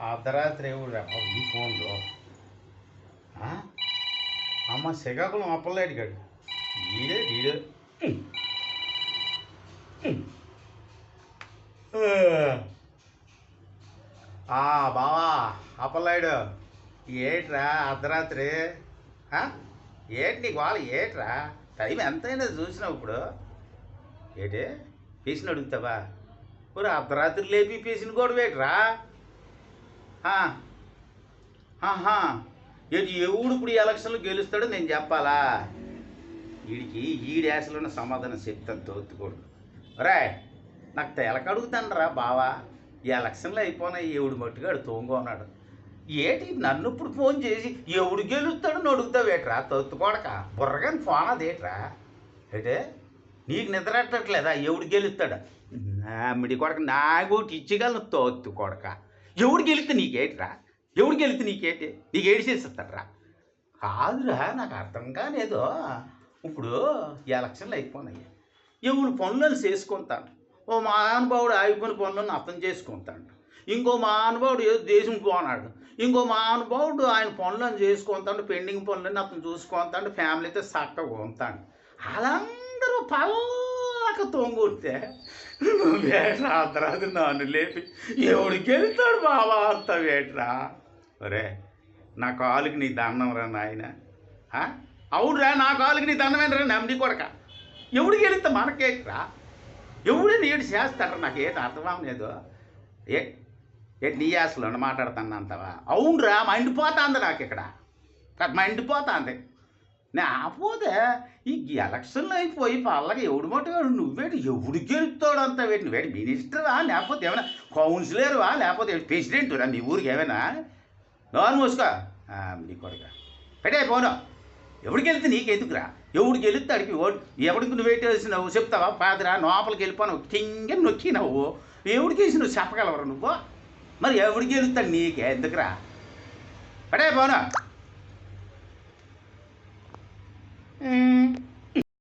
అర్ధరాత్రి ఎవరు ఈ ఫోన్లో అమ్మ శ్రీకాకుళం అప్పలేడు గాడు ఈడే ఈడే. ఆ బావా అప్పలాయుడు ఏట్రా అర్ధరాత్రి? ఏటి నీకు వాళ్ళ ఏట్రా? టైం ఎంతైనా చూసినావు ఇప్పుడు. ఏటి? పీసిన అడుగుతావా? ఒరే అర్ధరాత్రి లేపి పేసిన కూడా వేటరా? ఆహా ఏంటి ఎవడు ఇప్పుడు ఈ ఎలక్షన్లో గెలుస్తాడో నేను చెప్పాలా? వీడికి ఈడేసలోనే సమాధానం చెప్తాను తోత్తుకోడు. రే నాకు తెలక అడుగుతానరా బావా. ఈ అయిపోయినాయి ఎవడు మట్టుగాడు తోంగోన్నాడు ఏటి నన్ను ఇప్పుడు ఫోన్ చేసి ఎవడు గెలుస్తాడని అడుగుతావేట్రా తొత్తుకోడక? బుర్రగాని ఫోన్ అదేట్రా? ఏటే నీకు నిద్రట్టట్లేదా ఎవడు గెలుస్తాడు? మిడి కొడక నాకు ఇచ్చిగలను తోత్తు కొడక. ఎవడు గెలిస్తే నీకేట్రా? ఎవడు గెలిస్తే నీకేటి? నీకు ఏడు చేసేస్తాడరా? కాదురా నాకు అర్థం కాలేదో. ఇప్పుడు ఎలక్షన్లు అయిపోయినాయి ఎవడు పనులను చేసుకుంటాను ఓ మహానుభావుడు ఆగిపోయిన పనులను అర్థం చేసుకుంటాడు. ఇంకో మహానుభావుడు ఏదో దేశం పోనాడు. ఇంకో మహానుభావుడు ఆయన పనులను చేసుకుంటాడు పెండింగ్ పనులను అతను చూసుకుంటాడు ఫ్యామిలీతో చక్కగా ఉంటాడు. అలా పల్లక తొంగుంటే వేట్రా అర్ధరాత్రి నన్ను లేపి ఎవడు గెలుతాడు బాబా అంత వేట్రా? ఒరే నా కాలుకి నీ దండం రా నాయన. అవునురా నా కాలుకి నీ దండమేనరా నమ్మి కొడక. ఎవడు వెళితే మనకేట్రా? ఎవడు నీడు చేస్తారా నాకు ఏది అర్థం లేదు. ఏ ఏ నీ యాసలో మాట్లాడుతాను అంతవా అవునురా మండిపోతాంది నాకు ఇక్కడ కాదు మండిపోతాంది. నే ఈ ఎలక్షన్లు అయిపోయి పల్లకి ఎవడు మట్టుగాడు నువ్వేటి ఎవడు గెలుస్తాడు అంత వేటి వేటి మినిస్టరా? లేకపోతే ఏమైనా కౌన్సిలర్వా? లేకపోతే ప్రెసిడెంటురా? మీ ఊరికి ఏమైనా? నోరు మూసుకో నీ కొడుక. పెట్టే పోను. ఎవడికి వెళ్తే నీకెందుకురా? ఎవడు గెలుస్తాడికి అడిగి ఎవడికి నువ్వు వేటేసినావు చెప్తావా? పాదరా లోపలికి వెళ్ళిపోను కింగ నొక్కినావు. ఎవడికి వేసి నువ్వు చెప్పగలవరా నువ్వు? మరి ఎవడికి గెలుస్తాడు నీకే? ఎందుకురా? పడే పోను. Mm.